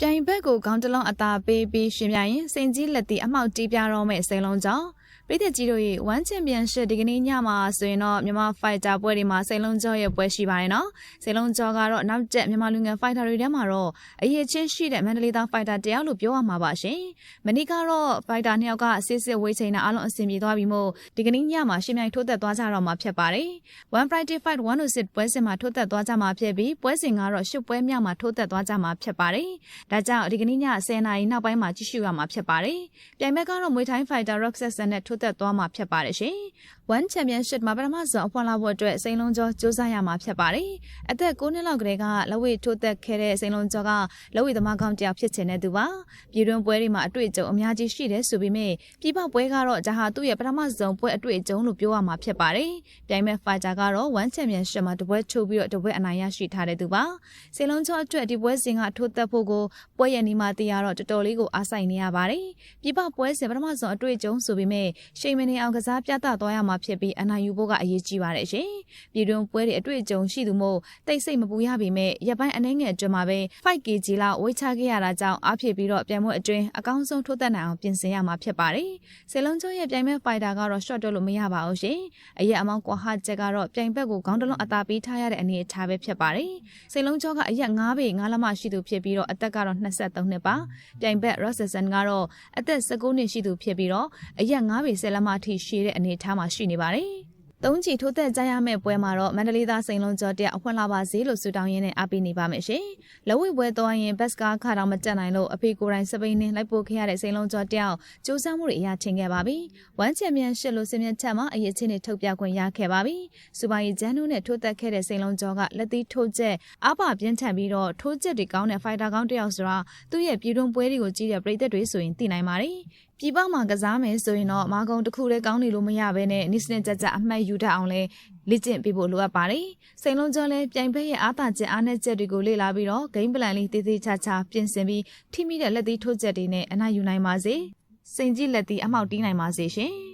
ပြိုင်ဘက်ကိုခေါင်းတစ်လုံးအသာပေးပြီးရှင်ပြိုင်ရင်စိန်ကြီးလက်တီအမှောက်တီးပြတော့မဲ့စိန်လုံးကြောင့် ပြည်သက်ကြီးတို့ရဲ့1 Championship ဒီကနေ့ညမှာဆိုရင်တော့မြန်မာ Fighter ပွဲတွေမှာစိန်လုံးကျော်ရဲ့ပွဲရှိပါတယ်နော်စိန်လုံးကျော်ကတော့နောက်ကျမြန်မာလူငယ် Fighter တွေထဲမှာတော့အရေးချင်းရှိတဲ့မန္တလေးသား Fighter တယောက်လို့ပြောရမှာပါရှင်မနေ့ကတော့ Fighter နှစ်ယောက်ကစစ်စစ်ဝေးချိန်နဲ့အားလုံးအဆင်ပြေသွားပြီမို့ဒီကနေ့ညမှာရှင်မြိုင်ထိုးသက်သွားကြတော့မှာဖြစ်ပါတယ်1 Friday Fight 106ပွဲစဉ်မှာထိုးသက်သွားကြမှာဖြစ်ပြီးပွဲစဉ်ကတော့ရှုပ်ပွဲမြောက်မှာထိုးသက်သွားကြမှာဖြစ်ပါတယ်ဒါကြောင့်ဒီကနေ့ည10:00နာရီနောက်ပိုင်းမှာကြည့်ရှုရမှာဖြစ်ပါတယ်ပြိုင်ဘက်ကတော့မွေထိုင်း Fighter Rock Season နဲ့ထိုးသက်သွားမှာဖြစ်ပါတယ်ရှင်1 Championship မှာပထမဆုံးအဖွင့်လာဖို့အတွက်စိန်လုံးကျော်စူးစမ်းရမှာဖြစ်ပါတယ်အသက်9နှစ်လောက်ကလေးကလက်ဝဲထိုးသက်ခဲ့တဲ့စိန်လုံးကျော်ကလက်ဝဲသမားကောင်းတစ်ယောက်ဖြစ်ချင်တဲ့သူပါပြည်တွင်းပွဲတွေမှာအတွေ့အကြုံအများကြီးရှိတယ်ဆိုပေမဲ့ပြည်ပပွဲကတော့ဒါဟာသူ့ရဲ့ပထမဆုံးပွဲအတွေ့အကြုံလို့ပြောရမှာဖြစ်ပါတယ်ပြိုင်မဲ့ Fighter ကတော့1 Championship မှာတပွဲချိုးပြီးတော့တပွဲအနိုင်ရရှိထားတဲ့သူပါစိန်လုံးကျော်အတွက်ဒီပွဲစဉ်ကထိုးသက်ဖို့ကိုပွဲရဲ့နီမှာတရားတော့တော်တော်လေးကိုအားဆိုင်နေရပါတယ်ပြည်ပပွဲစဉ်ပထမဆုံးအတွေ့အကြုံဆိုပေမဲ့ရှိန်မနေအောင်ကစားပြသသွားရမှာဖြစ်ပြီးအနိုင်ယူဖို့ကအရေးကြီးပါတယ်ရှင်ပြည်တွင်းပွဲတွေအတွေ့အကြုံရှိသူမို့တိတ်ဆိတ်မပူရပေမဲ့ရပ်ပိုင်းအနှဲငယ်အတွင်းမှာပဲ 5kg လောက်ဝေးချခဲ့ရတာကြောင့်အားဖြစ်ပြီးတော့ပြန်ပွဲအတွင်းအကောင်းဆုံးထိုးသက်နိုင်အောင်ပြင်ဆင်ရမှာဖြစ်ပါတယ်စေလုံးကျော်ရဲ့ပြိုင်မဲ့ fighter ကတော့ short တော့လို့မရပါဘူးရှင်အရက်အမောင်းကွာဟချက်ကတော့ပြိုင်ဘက်ကိုခေါင်းတလုံးအသာပေးထားရတဲ့အနေအထားပဲဖြစ်ပါတယ်စေလုံးကျော်ကအရက်9ပေ9လက်မရှိသူဖြစ်ပြီးတော့အသက်ကတော့23နှစ်ပါပြိုင်ဘက် Rossison ကတော့အသက်19နှစ်ရှိသူဖြစ်ပြီးတော့အရက်9ပေ10လက်မအထိရှိတဲ့အနေအထားမှာရှိနေပါတယ်သုံးချီထိုးသက်ကြရမယ့်ပွဲမှာတော့မန္တလေးသားစိန်လုံးကျော်တက်အဖွင့်လာပါစေလို့ဆုတောင်းရင်းနဲ့အားပေးနေပါမယ်ရှင်။လက်ဝဲပွဲသွားရင်ဘတ်စကားခါတော့မတက်နိုင်လို့အဖေကိုယ်တိုင်စပိန်နဲ့လိုက်ပို့ခဲ့ရတဲ့စိန်လုံးကျော်တက်စူးစမ်းမှုတွေအရာချင်းခဲ့ပါပြီ။ဝမ်ချန်ပီယံရှစ်လို့စင်မြတ်ချက်မှာအရေးချင်းတွေထုတ်ပြခွင့်ရခဲ့ပါပြီ။စူပါရီဂျန်နူးနဲ့ထိုးသက်ခဲ့တဲ့စိန်လုံးကျော်ကလက်သီးထိုးချက်အပပြင်းထန်ပြီးတော့ထိုးချက်တွေကောင်းတဲ့ဖိုက်တာကောင်းတစ်ယောက်ဆိုတာသူ့ရဲ့ပြည်တွင်းပွဲတွေကိုကြည့်တဲ့ပရိသတ်တွေဆိုရင်သိနိုင်ပါတယ်။ ပြည်ပမှာကစားမယ်ဆိုရင်တော့မာကုံတစ်ခုတည်းကောင်းနေလို့မရဘဲနဲ့နိစနစ်ကြကြအမှတ်ယူတတ်အောင်လဲလေ့ကျင့်ပေးဖို့လိုအပ်ပါတယ်။စိန်လုံးကျော်လဲပြိုင်ဘက်ရဲ့အားသာချက်အားနည်းချက်တွေကိုလေ့လာပြီးတော့ဂိမ်းပလန်လေးတည်တည်ချာချာပြင်ဆင်ပြီးထိမိတဲ့လက်သီးထိုးချက်တွေနဲ့အနိုင်ယူနိုင်ပါစေ။စိန်ကြီးလက်သီးအမောက်တီးနိုင်ပါစေရှင်။